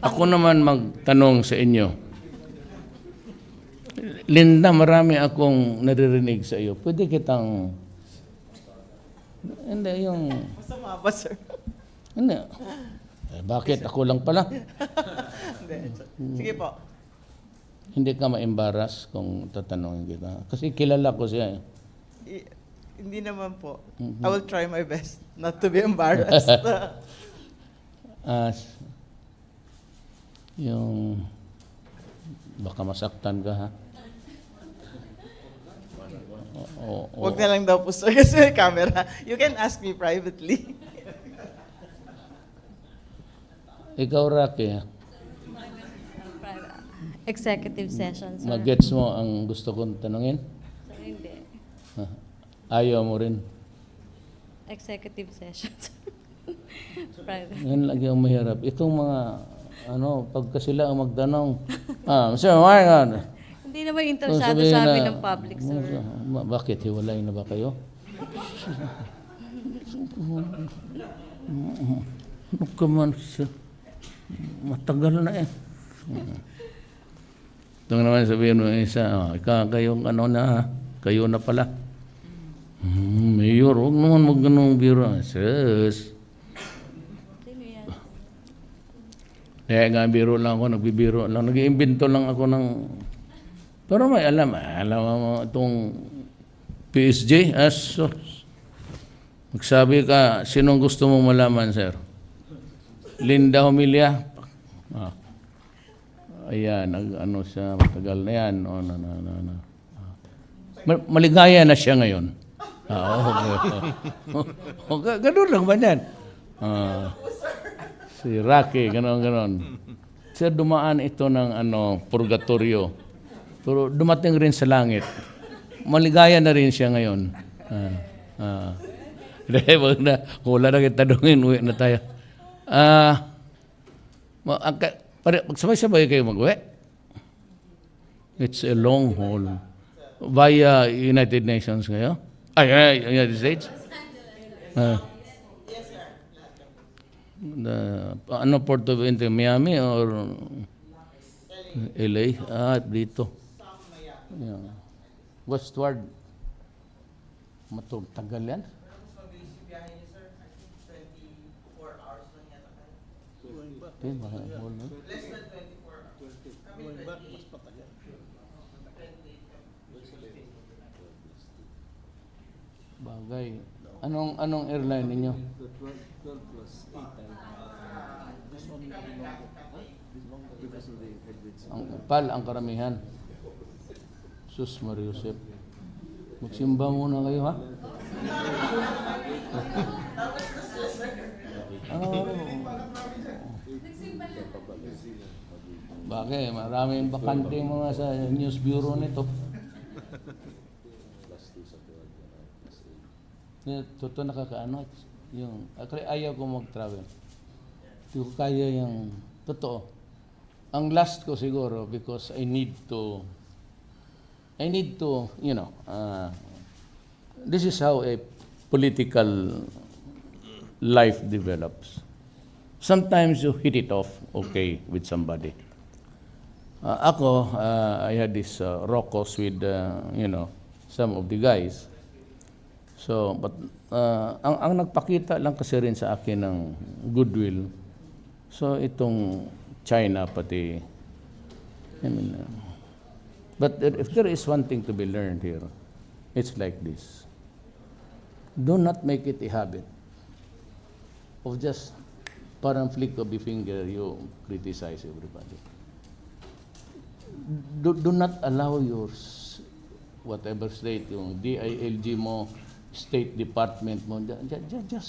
Ako naman magtanong sa inyo. Linda, marami akong naririnig sa iyo. Pwede kitang... Hindi, yung... Masama ba, sir? Hindi. Eh, bakit ako lang pala? Hindi. Sige po. Hindi ka ma-embarrass kung tatanungin kita. Kasi kilala ko siya. eh. I- hindi naman po. I will try my best not to be embarrassed. As yung baka masaktan ka ha. O, o, Huwag na lang daw po, sir, kasi may camera. You can ask me privately. ikaw Rocky, executive session, sir. mag-gets mo ang gusto kong tanungin? Sir, hindi. Ha? Ayaw mo rin. Executive session, sir. Private. Yan lagi ang mahirap. Itong mga ano, pagka sila ang magtanong, ah, Sir, my God. Hindi naman interesado sabihin sa amin na, ng public, sir. Ma- bakit hiwalay na ba kayo? Ano ka man sa... Matagal na eh. Ito naman sabihin mo isa, oh, ikaw kayong ano na, kayo na pala. Hmm, mayor, huwag naman mag ganong biro. Sus. Sino yan? Kaya nga biro lang ako, nagbibiro lang. Nag-iimbento lang ako ng... Pero may alam, ah, alam mo itong PSG, asos. Magsabi ka, sinong gusto mong malaman, sir? Linda Humilia. Ah. Ayan, nag, ano siya, matagal na yan. Oh, na, na, na, na. Ah. Ma- Maligaya na siya ngayon. Ah, okay. oh, ga- ganun lang ba yan? Ah. Si Rocky, gano'n, gano'n. Siya dumaan ito ng ano, purgatorio. Pero dumating rin sa langit. Maligaya na rin siya ngayon. Ah, ah. Dahil na, kung na kita dungin, uwi na tayo. Ah, pare, magsabay-sabay kayo mag-uwi. It's a long haul. Via United Nations kayo? Ay, ay, United States? Ah. The, ano port of entry? Miami or LA? Ah, dito. Yeah. Westward. Matug tagal yan. Eh, baka whole, no? Bagay. Anong anong airline ninyo? Ang pal ang karamihan. Sus Mariusep. Magsimba muna kayo ha. Oh. Bagay, maraming bakante mga sa news bureau nito. Yeah, totoo nakakaano. Yung, actually, ayaw ko mag-travel. Hindi ko kaya yung, totoo. Ang last ko siguro, because I need to, I need to, you know, uh, this is how a political life develops. Sometimes you hit it off okay with somebody. Uh, ako, uh, I had this uh, rocos with, uh, you know, some of the guys. So, but uh, ang, ang nagpakita lang kasi rin sa akin ng goodwill, so itong China pati, I mean, uh, but if there is one thing to be learned here, it's like this. Do not make it a habit of just parang flick of the finger, you criticize everybody. Do, do not allow your whatever state, yung DILG mo, State Department mo, ju- ju- ju- just